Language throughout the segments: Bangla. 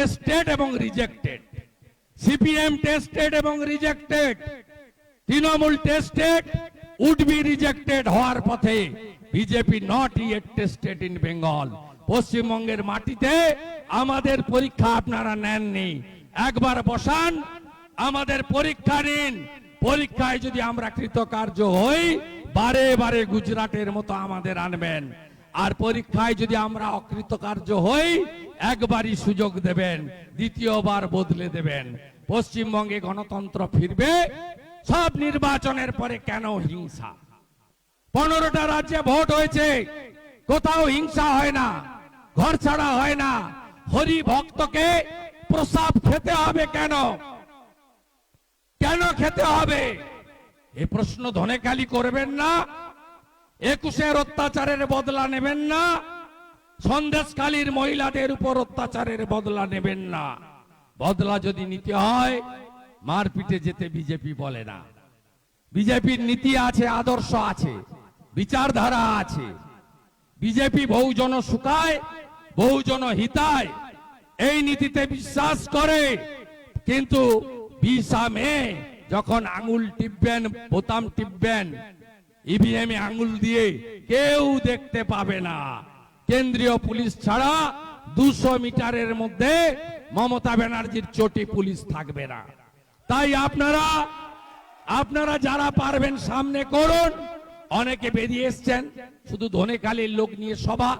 টেস্টেড এবং রিজেক্টেড সিপিএম টেস্টেড এবং rejected Trinamool tested would be rejected হওয়ার পথে BJP not yet tested in Bengal পশ্চিমবঙ্গের মাটিতে আমাদের পরীক্ষা আপনারা নেননি। একবার বসান, আমাদের পরীক্ষা নিন। পরীক্ষায় যদি আমরা কৃতকার্য হই, বারে বারে গুজরাটের মতো আমাদের আনবেন। আর পরীক্ষায় যদি আমরা অকৃতকার্য হই, একবারই সুযোগ দেবেন, দ্বিতীয়বার বদলে দেবেন। পশ্চিমবঙ্গে গণতন্ত্র ফিরবে, সব নির্বাচনের পরে কেন হিংসা? পনেরোটা রাজ্যে ভোট হয়েছে, কোথাও হিংসা হয় না, ঘর ছাড়া হয় না। হরি ভক্তকে প্রসাব খেতে হবে কেন? কেন খেতে হবে? এ প্রশ্ন ধনেকালি করবেন না একুশের অত্যাচারের বদলা নেবেন না। সন্দেশকালীর মহিলাদের উপর অত্যাচারের বদলা নেবেন না। বদলা যদি নিতে হয়, মারপিটে যেতে বিজেপি বলে না। বিজেপির নীতি আছে, আদর্শ আছে, বিচারধারা আছে। বিজেপি বহুজন সুখায় বহুজন হিতায়। এই নীতিতে বিশ্বাস করে। কিন্তু বিশা মে, যখন আঙুল টিপবেন, বোতাম টিপবেন ইভিএম এ আঙুল দিয়ে কেউ দেখতে পাবে না। কেন্দ্রীয় পুলিশ ছাড়া দুশো মিটারের মধ্যে মমতা ব্যানার্জির চটি পুলিশ থাকবে না। তাই আপনারা আপনারা যারা পারবেন সামনে করুন। অনেকে বেরিয়ে এসছেন, শুধু ধনেকালীর লোক নিয়ে সভা,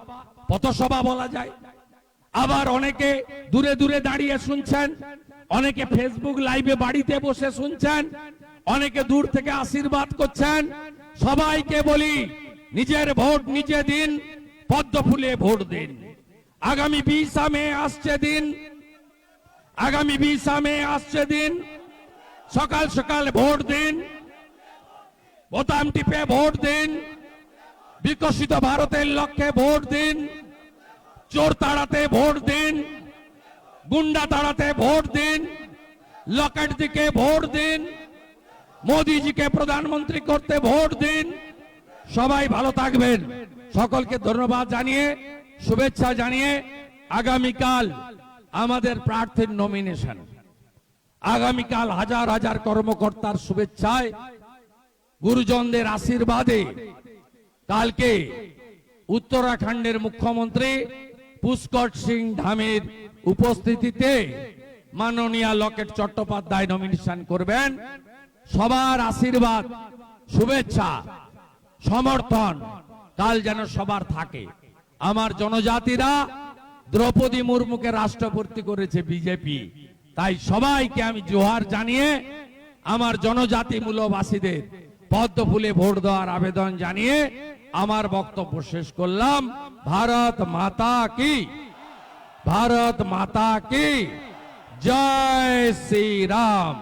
পথসভা বলা যায়। আবার অনেকে দূরে দূরে দাঁড়িয়ে শুনছেন, অনেকে ফেসবুক লাইভে বাড়িতে বসে শুনছেন, অনেকে দূর থেকে আশীর্বাদ করছেন। সবাইকে বলি, নিজের ভোট নিজে দিন, পদ্ম ফুলে ভোট দিন। আগামী বিশা মে আসছে দিন, আগামী বিশা মে আসছে দিন, সকাল সকাল ভোট দিন, বোতাম টিপে ভোট দিন, বিকশিত ভারতের লক্ষ্যে ভোট দিন, চোর তাড়াতে ভোট দিন, গুন্ডা তাড়াতে ভোট দিন, লকেট দিকে ভোট দিন মোদিজিকে প্রধানমন্ত্রী করতে ভোট দিন। সবাই ভালো থাকবেন। সকলকে ধন্যবাদ জানিয়ে, শুভেচ্ছা জানিয়ে আগামীকাল আমাদের প্রার্থীর নমিনেশন আগামীকাল হাজার হাজার কর্মকর্তার শুভেচ্ছায় গুরুজনদের আশীর্বাদে কালকে উত্তরাখণ্ডের মুখ্যমন্ত্রী পুষ্কর সিং ধামের উপস্থিতিতে মাননীয় লকেট চট্টোপাধ্যায় নমিনেশন করবেন। সবার আশীর্বাদ, শুভেচ্ছা, সমর্থন, কাল যেন সবার থাকে। আমার জনজাতিরা দ্রৌপদী মুর্মুকে রাষ্ট্রপতি করেছে বিজেপি। তাই সবাইকে আমি জোহার জানিয়ে আমার জনজাতি মূলবাসীদের পদ্ম ফুলে ভোট দেওয়ার আবেদন জানিয়ে আমার বক্তব্য শেষ করলাম। ভারত মাতা কি? ভারত মাতা কি? জয় শ্রী রাম